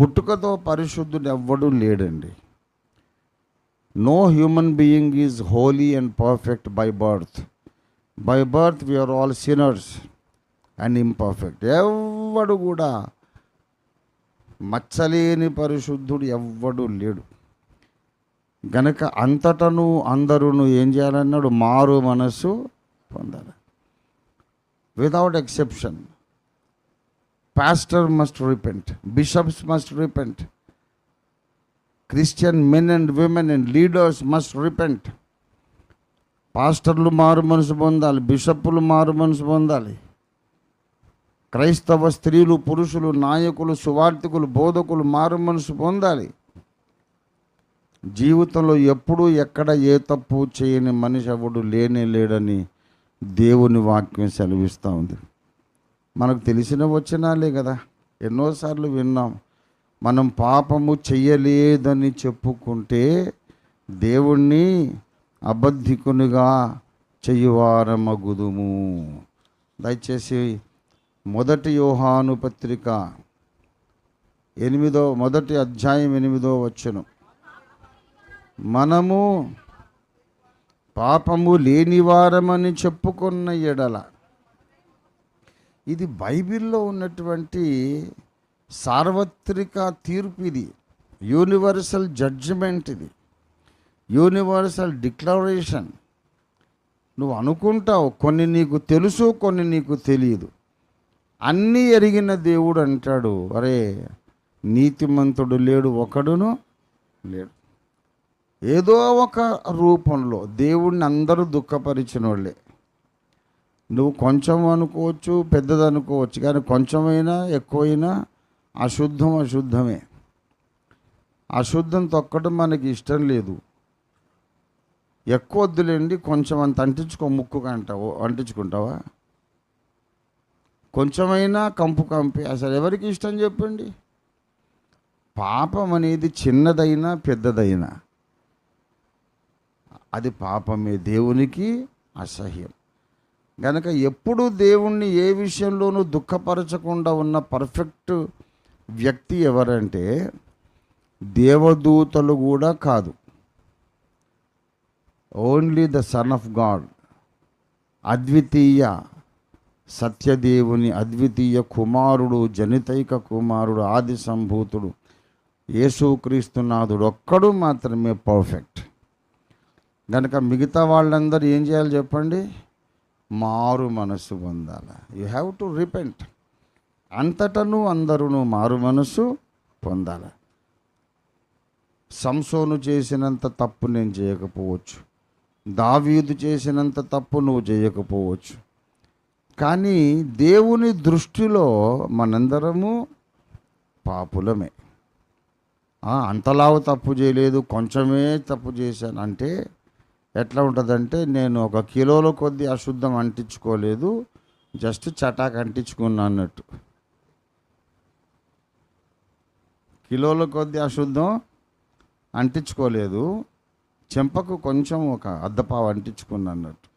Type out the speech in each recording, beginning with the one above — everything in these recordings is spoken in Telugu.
పుట్టుకతో పరిశుద్ధుడు ఎవ్వడూ లేడండి no human being is holy and perfect by birth by birth we are all sinners and imperfect ఎవ్వడు కూడా మచ్చలేని పరిశుద్ధుడు ఎవ్వడు లేడు. గనక అంతటను అందరూ ఏం చేయాలన్నాడు? మారు మనస్సు పొందాలి. Without exception pastor must repent bishops must repent Christian men and women and leaders must repent పాస్టర్లు మారు మనసు పొందాలి బిషప్పులు మారు మనసు పొందాలి. క్రైస్తవ స్త్రీలు పురుషులు నాయకులు సువార్థికులు బోధకులు మారు మనసు పొందాలి. జీవితంలో ఎప్పుడూ ఎక్కడ ఏ తప్పు చేయని మనిషి ఎవడు లేనే లేడని దేవుని వాక్యం సెలవిస్తూ ఉంది. మనకు తెలిసిన వచనాలే కదా. ఎన్నోసార్లు విన్నాం. మనం పాపము చెయ్యలేదని చెప్పుకుంటే దేవుణ్ణి అబద్ధికునిగా చెయ్యువారమగుదుము. దయచేసి మొదటి యోహాను పత్రిక ఎనిమిదో మొదటి అధ్యాయం ఎనిమిదో వచ్చును మనము పాపము లేనివారమని చెప్పుకున్న ఎడల ఇది బైబిల్లో ఉన్నటువంటి సార్వత్రిక తీర్పు ఇది. యూనివర్సల్ జడ్జిమెంట్ ఇది. Universal declaration. నువ్వు అనుకుంటావు కొన్ని నీకు తెలుసు కొన్ని నీకు తెలియదు. అన్నీ ఎరిగిన దేవుడు అంటాడు అరే నీతిమంతుడు లేడు ఒకడును లేడు. ఏదో ఒక రూపంలో దేవుడిని అందరూ దుఃఖపరిచిన వాళ్ళే నువ్వు కొంచెం అనుకోవచ్చు పెద్దది అనుకోవచ్చు కానీ కొంచెమైనా ఎక్కువైనా అశుద్ధం అశుద్ధమే. అశుద్ధం తొక్కడం మనకి ఇష్టం లేదు. ఎక్కువ వద్దులేండి కొంచెం అంత అంటించుకో ముక్కు అంటావు అంటించుకుంటావా? కొంచెమైనా కంపు కంపి అసలు ఎవరికి ఇష్టం చెప్పండి? పాపం అనేది చిన్నదైనా పెద్దదైనా. అది పాపమే దేవునికి అసహ్యం. గనక ఎప్పుడు దేవుణ్ణి ఏ విషయంలోనూ దుఃఖపరచకుండా ఉన్న పర్ఫెక్ట్ వ్యక్తి ఎవరంటే దేవదూతలు కూడా కాదు. Only the Son of God అద్వితీయ సత్యదేవుని అద్వితీయ కుమారుడు జనితైక కుమారుడు ఆది సంభూతుడు యేసుక్రీస్తునాథుడు ఒక్కడు మాత్రమే పర్ఫెక్ట్. కనుక మిగతా వాళ్ళందరూ ఏం చేయాలి చెప్పండి? మారు మనసు పొందాలి. యు హ్యావ్ టు రిపెంట్ అంతటను అందరూ మారు మనసు పొందాలి. సంసోను చేసినంత తప్పు నేను చేయకపోవచ్చు. దావీదు చేసినంత తప్పు నువ్వు చేయకపోవచ్చు. కానీ దేవుని దృష్టిలో మనందరము పాపులమే. అంతలావు తప్పు చేయలేదు కొంచెమే తప్పు చేశాను అంటే ఎట్లా ఉంటుందంటే నేను ఒక కిలోలో కొద్ది అశుద్ధం అంటించుకోలేదు జస్ట్ చటాక్ అంటించుకున్నా అన్నట్టు. కిలోల కొద్ది అశుద్ధం అంటించుకోలేదు చెంపకు కొంచెం ఒక అద్దపావు అంటించుకున్నా అన్నట్టు.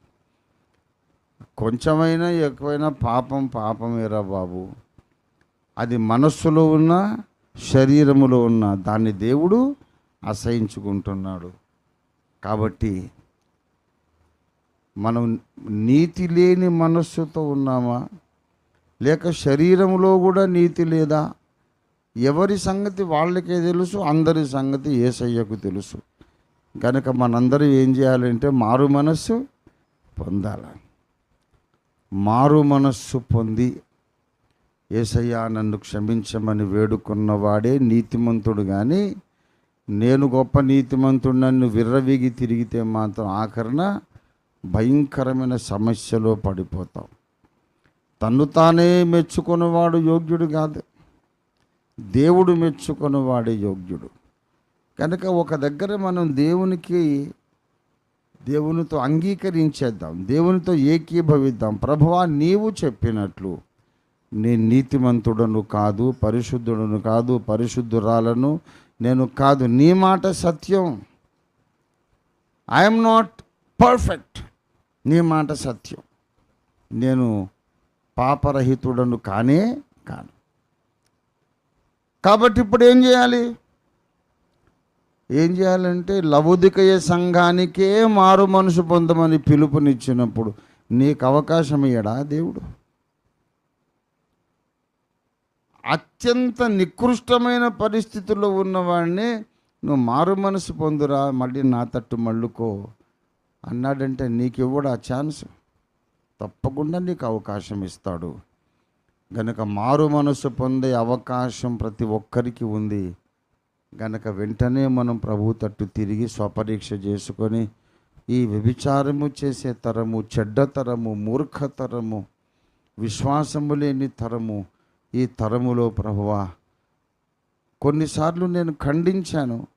కొంచెమైనా ఎక్కువైనా పాపం పాపమేరా బాబు. అది మనస్సులో ఉన్న శరీరములో ఉన్న దాన్ని దేవుడు అసహించుకుంటున్నాడు. కాబట్టి మనం నీతి లేని మనస్సుతో ఉన్నామా? లేక శరీరంలో కూడా నీతి లేదా? ఎవరి సంగతి వాళ్ళకే తెలుసు అందరి సంగతి ఏసయ్యకు తెలుసు. కనుక మనందరూ ఏం చేయాలంటే మారు మనస్సు పొందాలి? మారు మనస్సు పొంది ఏసయ్యా నన్ను క్షమించమని వేడుకున్నవాడే నీతిమంతుడు కానీ నేను గొప్ప నీతిమంతుడు నన్ను విర్రవీగి తిరిగితే మాత్రం ఆఖరణ భయంకరమైన సమస్యలో పడిపోతాం. తన్ను తానే మెచ్చుకున్నవాడు యోగ్యుడు కాదు. దేవుడు మెచ్చుకున్నవాడే యోగ్యుడు. కనుక ఒక దగ్గర మనం దేవునికి దేవునితో అంగీకరించేద్దాం దేవునితో ఏకీభవిద్దాం. ప్రభువా నీవు చెప్పినట్లు నేను నీతిమంతుడను కాదు పరిశుద్ధుడను కాదు పరిశుద్ధురాలను నేను కాదు. నీ మాట సత్యం. ఐఎమ్ నాట్ పర్ఫెక్ట్ నీ మాట సత్యం. నేను పాపరహితుడను కానే కాను. కాబట్టి ఇప్పుడు ఏం చేయాలి? ఏం చేయాలంటే లవుదికయ సంఘానికే మారు మనసు పొందమని పిలుపునిచ్చినప్పుడు నీకు అవకాశం ఇయ్యడా దేవుడు? అత్యంత నికృష్టమైన పరిస్థితుల్లో ఉన్నవాడిని నువ్వు మారు మనసు పొందురా మళ్ళీ నా తట్టు మళ్ళుకో. అన్నాడంటే నీకు ఇవ్వడు ఆ ఛాన్స్? తప్పకుండా నీకు అవకాశం ఇస్తాడు. గనక మారు మనసు పొందే అవకాశం ప్రతి ఒక్కరికి ఉంది. గనక వెంటనే మనం ప్రభు తట్టు తిరిగి స్వపరీక్ష చేసుకొని ఈ వ్యభిచారము చేసే తరము చెడ్డ తరము మూర్ఖ తరము విశ్వాసము లేని తరము ఈ తరములో ప్రభువా కొన్నిసార్లు నేను ఖండించాను.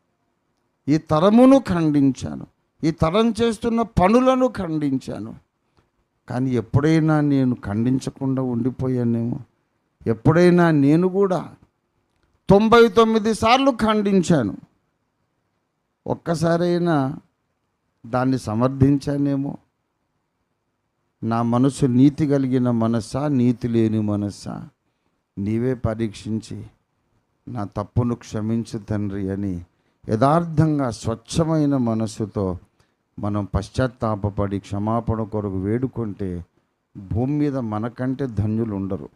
ఈ తరమును ఖండించాను. ఈ తరం చేస్తున్న పనులను ఖండించాను. కానీ ఎప్పుడైనా నేను ఖండించకుండా ఉండిపోయానేమో? ఎప్పుడైనా నేను కూడా తొంభై తొమ్మిది సార్లు ఖండించాను. ఒక్కసారైనా దాన్ని సమర్థించానేమో? నా మనసు నీతి కలిగిన మనస్సా నీతి లేని మనస్సా నీవే పరీక్షించి నా తప్పును క్షమించు తండ్రి అని యథార్థంగా స్వచ్ఛమైన మనసుతో మనం పశ్చాత్తాపపడి క్షమాపణ కొరకు వేడుకుంటే భూమి మీద మనకంటే ధన్యులు ఉండరు.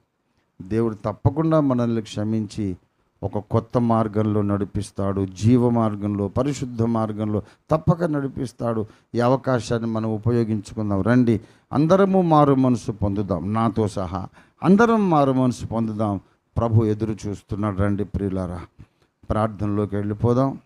దేవుడు తప్పకుండా మనల్ని క్షమించి ఒక కొత్త మార్గంలో నడిపిస్తాడు జీవ మార్గంలో పరిశుద్ధ మార్గంలో తప్పక నడిపిస్తాడు. ఈ అవకాశాన్ని మనం ఉపయోగించుకుందాం. రండి అందరము మారు మనసు పొందుదాం. నాతో సహా అందరం మారు మనసు పొందుదాం. ప్రభు ఎదురు చూస్తున్నాడు. రండి ప్రియులారా ప్రార్థనలోకి వెళ్ళిపోదాం.